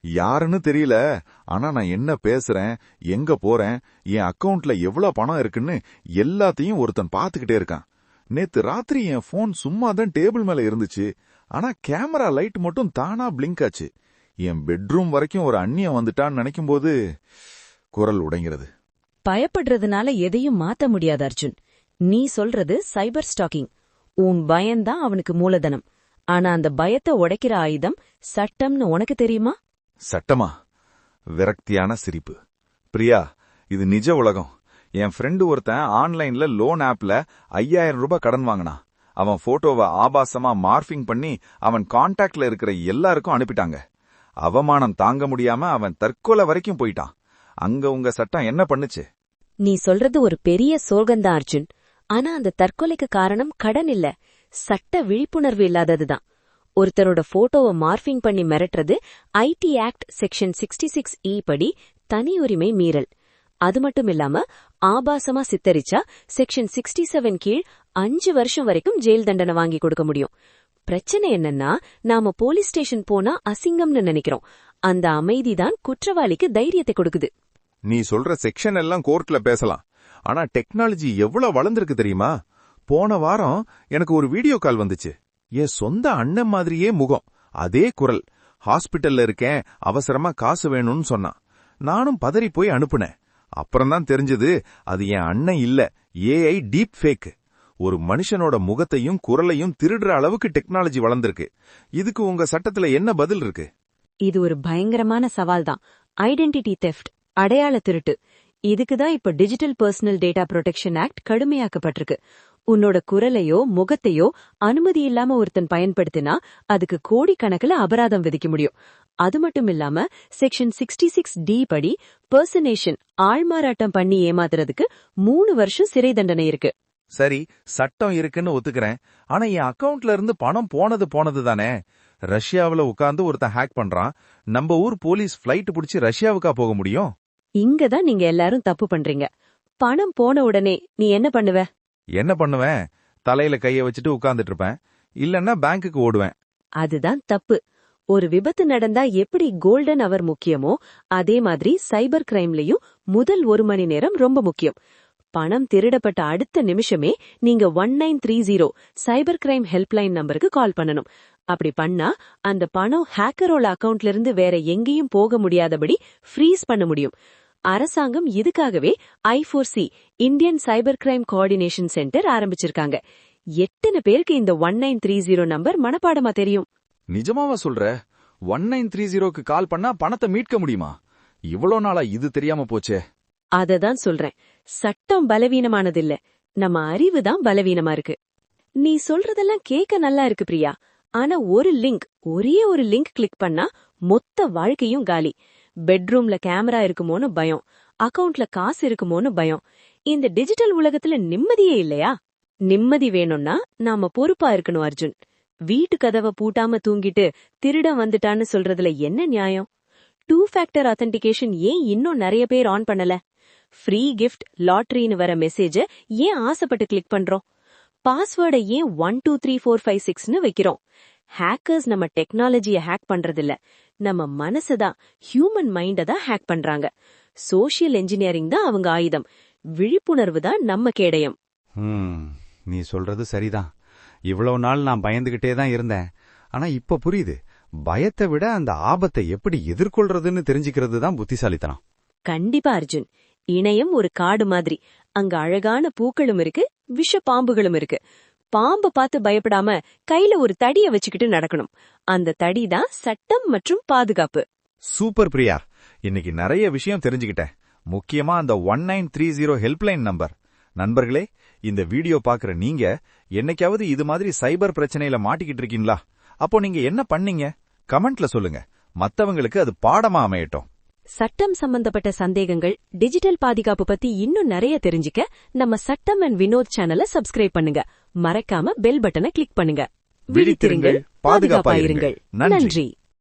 யாருன்னு தெரியல. ஆனா நான் என்ன பேசுறேன் எங்க போறேன் என் அக்கவுண்ட்ல எவ்வளவு பணம் இருக்குன்னு எல்லாத்தையும் ஒருத்தன் பாத்துக்கிட்டே இருக்கான். நேத்து ராத்திரி என் போன் சும்மா தான் டேபிள் மேல இருந்துச்சு. ஆனா கேமரா லைட் மட்டும் தானா பிளிங்க் ஆச்சு. என் பெட்ரூம் வரைக்கும் ஒரு அந்நியம் வந்துட்டான்னு நினைக்கும் போது குரல் உடைங்கிறது. பயப்படுறதுனால எதையும் மாத்த முடியாது அர்ஜுன். நீ சொல்றது சைபர் ஸ்டாக்கிங் உன் பயம்தான் அவனுக்கு மூலதனம். ஆனா அந்த பயத்தை உடைக்கிற ஆயுதம் சட்டம்னு உனக்கு தெரியுமா? சட்டமா? விரக்தியான சிரிப்பு. பிரியா இது நிஜ உலகம். என் ஃப்ரெண்டு ஒருத்தன் ஆன்லைன்ல லோன் ஆப்ல ஐயாயிரம் ரூபாய் கடன் வாங்கினான் அவன் போட்டோவை ஆபாசமா மார்பிங் பண்ணி அவன் கான்டாக்ட்ல இருக்கிற எல்லாருக்கும் அனுப்பிட்டாங்க. அவமானம் தாங்க முடியாம அவன் தற்கொலை வரைக்கும் போயிட்டான். அங்க உங்க சட்டம் என்ன பண்ணுச்சு? நீ சொல்றது ஒரு பெரிய சோகந்தா அர்ஜுன். ஆனா அந்த தற்கொலைக்கு காரணம் கடன் இல்ல. சட்ட விழிப்புணர்வு இல்லாததுதான். ஒருத்தரோட போட்டோவை மார்பிங் பண்ணி மிரட்டுறது IT act section sixty six E படி தனி உரிமை மீறல். அது மட்டும் இல்லாம ஆபாசமா சித்தரிச்சா செக்ஷன் சிக்ஸ்டி செவன் கீழ் அஞ்சு வருஷம் வரைக்கும் ஜெயில் தண்டனை வாங்கி கொடுக்க முடியும். பிரச்சனை என்னன்னா நாம போலீஸ் ஸ்டேஷன் போனா அசிங்கம்னு நினைக்கிறோம். அந்த அமைதிதான் குற்றவாளிக்கு தைரியத்தை கொடுக்குது. நீ சொல்ற செக்ஷன் எல்லாம் கோர்ட்ல பேசலாம். ஆனா டெக்னாலஜி எவ்வளவு வளர்ந்திருக்கு தெரியுமா? போன வாரம் எனக்கு ஒரு வீடியோ கால் வந்துச்சு. என் சொந்த அண்ணன் மாதிரியே முகம். அதே குரல். ஹாஸ்பிட்டல்ல இருக்கேன். அவசரமா காசு வேணும்னு சொன்னான். நானும் பதறி போய் அனுப்புனேன். அப்புறம்தான் தெரிஞ்சது அது என் அண்ணன் இல்ல. ஏஐ டீப் ஃபேக் ஒரு மனுஷனோட முகத்தையும் குரலையும் திருடுற அளவுக்கு டெக்னாலஜி வளர்ந்திருக்கு. இதுக்கு உங்க சட்டத்துல என்ன பதில் இருக்கு? இது ஒரு பயங்கரமான சவால் தான் ஐடென்டிட்டி தெஃப்ட் அடையாள திருட்டு. இதுக்கு தான் இப்ப digital personal data protection act கடுமையாக்கப்பட்டிருக்கு. உன்னோட குரலையோ முகத்தையோ அனுமதி இல்லாம ஒருத்தன் பயன்படுத்தினா அதுக்கு கோடிக்கணக்கில் அபராதம் விதிக்க முடியும். அது மட்டும் இல்லாம செக்ஷன் சிக்ஸ்டி சிக்ஸ் டி படி பர்சனேஷன் ஆள்மாறாட்டம் பண்ணி ஏமாத்துறதுக்கு மூணு வருஷம் சிறை தண்டனை இருக்கு. சரி சட்டம் இருக்குன்னு ஒத்துக்கிறேன். ஆனா என் அக்கவுண்ட்ல இருந்து பணம் போனது போனது தானே? ரஷ்யாவுல உட்கார்ந்து ஒருத்தன் ஹேக் பண்றான். நம்ம ஊர் போலீஸ் ஃபிளைட் புடிச்சு ரஷ்யாவுக்கா போக முடியும்? இங்க தான் நீங்க எல்லாரும் தப்பு பண்றீங்க. பணம் போன உடனே நீ என்ன பண்ணுவ? என்ன பண்ணுவேன்? தலையில கைய வச்சுட்டு உட்கார்ந்துட்டு இருப்பேன் இல்லன்னா பேங்க்குக்கு ஓடுவேன். அதுதான் தப்பு. ஒரு விபத்து நடந்தா எப்படி கோல்டன் அவர் முக்கியமோ அதே மாதிரி சைபர் கிரைம்லயும் முதல் ஒரு மணி நேரம் ரொம்ப முக்கியம். பணம் திருடப்பட்ட அடுத்த நிமிஷமே நீங்க one nine three zero cyber crime helpline நம்பருக்கு கால் பண்ணணும். அப்படி பண்ணா அந்த பணம் ஹேக்கரோட அக்கவுண்ட்ல இருந்து வேற எங்கேயும் போக முடியாதபடி ஃப்ரீஸ் பண்ண முடியும். அரசாங்கம் இதுக்காகவே I four C Indian cyber crime coordination centre ஆரம்பிச்சிருக்காங்க. எத்தனை பேருக்கு இந்த one nine three zero number மனப்பாடமா தெரியும்? நிஜமாவா சொல்ற? ஒன் நைன் த்ரீ ஜீரோக்கு கால் பண்ணா பணத்தை மீட்க முடியுமா? இவ்வளோ நாளா இது தெரியாம போச்சே. அததான் சொல்றேன். சட்டம் பலவீனமானதில்ல. நம்ம அறிவு தான் பலவீனமா இருக்கு. நீ சொல்றதெல்லாம் கேட்க நல்லா இருக்கு பிரியா. ஆனா ஒரு லிங்க் ஒரே ஒரு லிங்க் கிளிக் பண்ணா மொத்த வாழ்க்கையும் காலி. பெட்ரூம்ல கேமரா இருக்குமோன்னு பயம். அக்கவுண்ட்ல காசு இருக்குமோன்னு பயம். இந்த டிஜிட்டல் உலகத்துல நிம்மதியே இல்லையா? நிம்மதி வேணும்னா நாம பொறுப்பா இருக்கணும் அர்ஜுன். வீட்டு கதவை பூட்டாம தூங்கிட்டு திருடம் வந்துட்டான்னு சொல்றதுல என்ன நியாயம்? டூ ஃபேக்டர் அத்தன்டிகேஷன் ஏன் இன்னும் நிறைய பேர் ஆன் பண்ணல? ஃப்ரீ கிஃப்ட் லாட்டரின்னு வர மெசேஜ ஏன் ஆசைப்பட்டு கிளிக் பண்றோம்? பாஸ்வேர்டை ஏன் one two three four five சிக்ஸ்னு வைக்கிறோம்? ஹேக்கர்ஸ் நம்ம டெக்னாலஜியை ஹேக் பண்றதில்ல. நம்ம மனசு தான் ஹியூமன் மைண்ட தான் ஹேக் பண்றாங்க. சோஷியல் என்ஜினியரிங் தான் அவங்க ஆயுதம். விழிப்புணர்வு தான் நம்ம கேடயம். நீ சொல்றது சரிதான். இவ்வளவு நாள் நான் பயந்துகிட்டே தான் இருந்தேன். ஆனா இப்ப புரியுது. பயத்தை விட அந்த ஆபத்தை எப்படி எதிர்கொள்றதுன்னு தெரிஞ்சுக்கிறது தான் புத்திசாலித்தனம். கண்டிப்பா அர்ஜுன். இணையம் ஒரு காடு மாதிரி. அங்க அழகான பூக்களும் இருக்கு விஷ பாம்புகளும் இருக்கு. பாம்பு பார்த்து பயப்படாம கையில ஒரு தடிய வச்சுக்கிட்டு நடக்கணும். அந்த தடி தான் சட்டம் மற்றும் பாதுகாப்பு. சூப்பர் பிரியா. இன்னைக்கு நிறைய விஷயம் தெரிஞ்சுக்கிட்டேன். முக்கியமா அந்த one nine three zero helpline number. நண்பர்களே இந்த வீடியோ பாக்குற நீங்க என்னைக்காவது இது மாதிரி சைபர் பிரச்சனையில மாட்டிக்கிட்டு இருக்கீங்களா? அப்போ நீங்க என்ன பண்ணீங்க? கமெண்ட்ல சொல்லுங்க. மத்தவங்களுக்கு அது பாடமா அமையட்டும். சட்டம் சம்பந்தப்பட்ட சந்தேகங்கள் டிஜிட்டல் பாதுகாப்பு பத்தி இன்னும் நிறைய தெரிஞ்சுக்க நம்ம சட்டம் அண்ட் வினோத் சேனலை சப்ஸ்கிரைப் பண்ணுங்க. மறக்காம பெல் பட்டனை கிளிக் பண்ணுங்க. விழித்திருங்கள், பாதுகாப்பாயிருங்கள். நன்றி. நன்றி.